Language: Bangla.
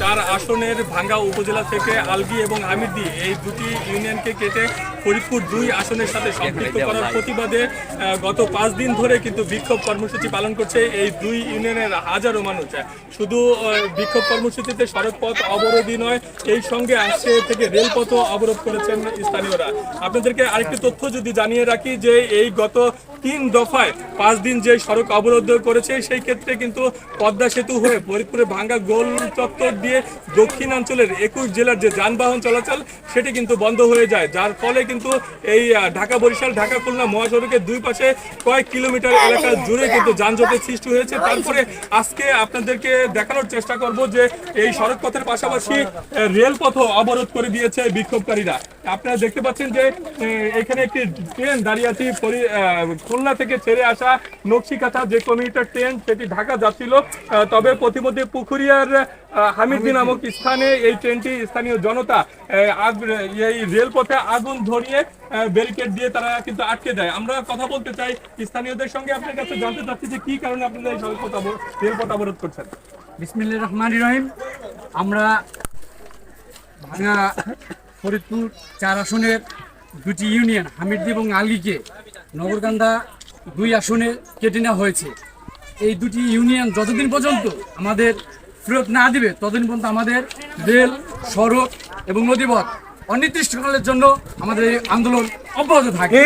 চার আসনের ভাঙ্গা উপজেলা থেকে আলগি এবং আমিরদি এই দুটি ইউনিয়নকে কেটে ফরিদপুর দুই আসনের সাথে সম্পৃক্ত করার প্রতিবাদে গত পাঁচ দিন ধরে কিন্তু বিক্ষোভ কর্মসূচি পালন করছে এই দুই ইউনিয়নের হাজারো মানুষ। শুধু বিক্ষোভ কর্মসূচিতে সড়ক পথ অবরোধই নয় এই সঙ্গে আসছে থেকে রেলপথও অবরোধ করেছেন স্থানীয়রা। আপনাদেরকে আরেকটি তথ্য যদি জানিয়ে রাখি যে এই গত তিন দফায় পাঁচ দিন যে সড়ক অবরোধ করেছে, সেই ক্ষেত্রে কিন্তু পদ্মা সেতু হয়ে ফরিদপুরে ভাঙ্গা গোল চত্বর দিয়ে দক্ষিণাঞ্চলের একুশ জেলার যে যানবাহন চলাচল, সেটি কিন্তু বন্ধ হয়ে যায়। যার ফলে কিন্তু এই ঢাকা বরিশাল, ঢাকা খুলনা মহাসড়কের দুই পাশে কয়েক কিলোমিটার এলাকা জুড়ে কিন্তু যানজটের সৃষ্টি হয়েছে। তারপরে আজকে আপনাদেরকে দেখানোর চেষ্টা করব যে এই সড়ক পথের পাশাপাশি রেলপথও অবরোধ করে দিয়েছে বিক্ষোভকারীরা। আপনারা দেখতে পাচ্ছেন যে এখানে একটি ট্রেন দাঁড়িয়ে আছে খুলনা থেকে ছেড়ে আসা নকশিকাথা যে কমিউটার ট্রেন সেটি ঢাকা যাচ্ছিল। তবে প্রতিমধ্যে পুকুরিয়ার আহ, হামিদদি নামক স্থানে এই ট্রেনটি স্থানীয় জনতা এই রেলপথে আগুন ধরিয়ে ব্যারিকেড দিয়ে তারা কিন্তু আটকে দেয়। আমরা কথা বলতে চাই স্থানীয়দের সঙ্গে। আপনার কাছে জানতে চাচ্ছি যে কি কারণে আপনারা এই রেলপথ অবরোধ করছেন? বিসমিল্লা রহমান রহিম। আমরা ফরিদপুর চার আসনের দুটি ইউনিয়ন হামিদদি এবং আলীকে নগরকান্দা দুই আসনে কেটে নেওয়া হয়েছে। এই দুটি ইউনিয়ন যতদিন পর্যন্ত আমাদের ফেরত না দিবে, ততদিন পর্যন্ত আমাদের রেল, সড়ক এবং নদীপথ অনির্দিষ্টকালের জন্য আমাদের এই আন্দোলন অব্যাহত থাকে